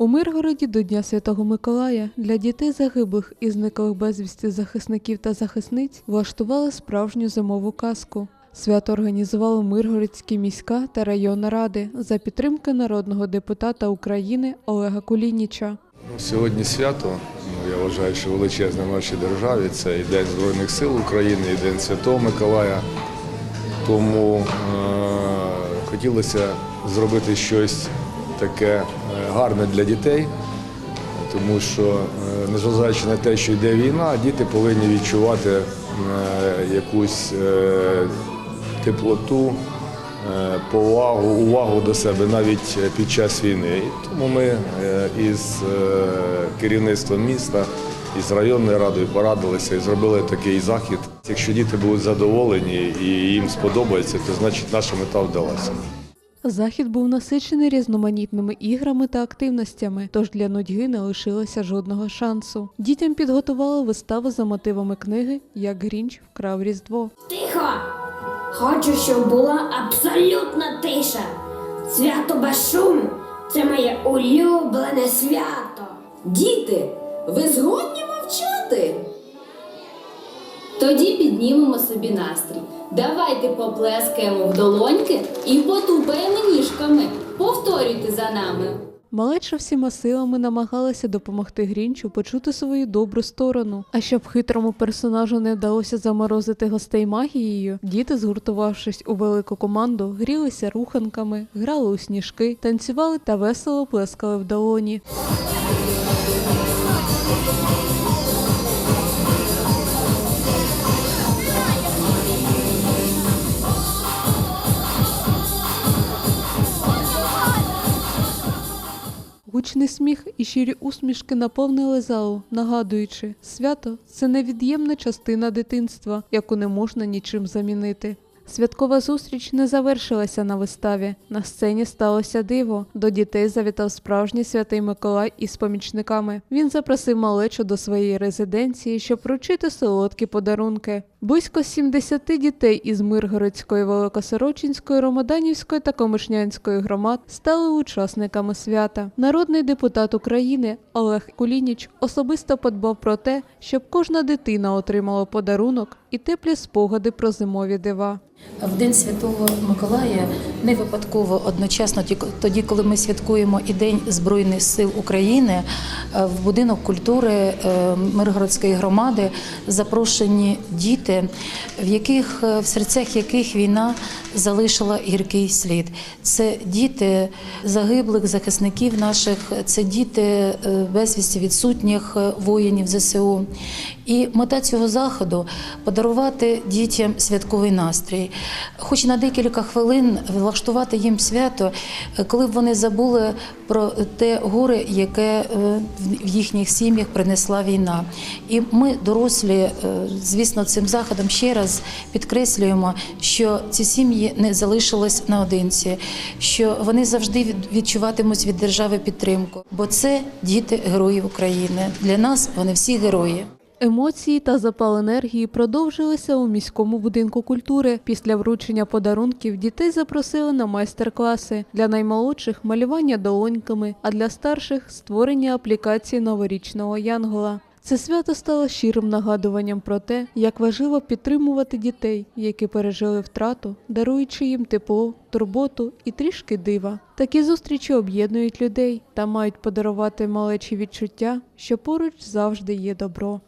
У Миргороді до Дня Святого Миколая для дітей загиблих і зниклих безвісти захисників та захисниць влаштували справжню зимову казку. Свято організували Миргородські міська та районна ради за підтримки народного депутата України Олега Кулініча. Ну, Сьогодні свято. Ну, я вважаю, що величезне в нашій державі. Це і День Збройних сил України, і День Святого Миколая. Тому е- хотілося зробити щось таке е, гарне для дітей, тому що, е, незважаючи на те, що йде війна, діти повинні відчувати е, якусь теплоту, повагу, увагу до себе навіть під час війни. І тому ми із керівництвом міста, із районною радою порадилися і зробили такий захід. Якщо діти будуть задоволені і їм сподобається, то значить наша мета вдалася. Захід був насичений різноманітними іграми та активностями, тож для нудьги не лишилося жодного шансу. Дітям підготували виставу за мотивами книги Як Грінч вкрав Різдво. Тихо! Хочу, щоб була абсолютна тиша. Свято без шуму це моє улюблене свято. Діти, ви згодні мовчати? Тоді піднімемо собі настрій. Давайте поплескаємо в долоньки і потупаємо ніжками. Повторюйте за нами. Малеча всіма силами намагалася допомогти Грінчу почути свою добру сторону. А щоб хитрому персонажу не вдалося заморозити гостей магією, діти, згуртувавшись у велику команду, грілися руханками, грали у сніжки, танцювали та весело плескали в долоні. Гучний сміх і щирі усмішки наповнили залу, нагадуючи, свято це невід'ємна частина дитинства, яку не можна нічим замінити. Святкова зустріч не завершилася на виставі. На сцені сталося диво. До дітей завітав справжній святий Миколай із помічниками. Він запросив малечу до своєї резиденції, щоб вручити солодкі подарунки. Близько 70 дітей із Миргородської, Великосорочинської, Ромаданівської та Комишнянської громад стали учасниками свята. Народний депутат України Олег Кулініч особисто подбав про те, щоб кожна дитина отримала подарунок і теплі спогади про зимові дива. В День Святого Миколая не випадково одночасно, тоді, коли ми святкуємо і День Збройних сил України, е, в будинок культури е, Миргородської громади запрошені діти, в яких е, в серцях яких війна залишила гіркий слід. Це діти загиблих захисників наших, це діти е, безвісті відсутніх е, воїнів ЗСУ. І мета цього заходу подарувати дітям святковий настрій, хоч на декілька хвилин влаштувати їм свято, коли б вони забули про те горе, яке е, в їхніх сім'ях принесла війна. І ми, дорослі, е, звісно, цим заходом ще раз підкреслюємо, що ці сім'ї не залишились наодинці, що вони завжди відчуватимуть від держави підтримку, бо це діти героїв України. Для нас вони всі герої. Емоції та запал енергії продовжилися у міському будинку культури. Після вручення подарунків дітей запросили на майстер-класи для наймолодших малювання долоньками, а для старших створення аплікації новорічного янгола. Це свято стало щирим нагадуванням про те, як важливо підтримувати дітей, які пережили втрату, даруючи їм тепло, турботу і трішки дива. Такі зустрічі об'єднують людей та мають подарувати малечі відчуття, що поруч завжди є добро.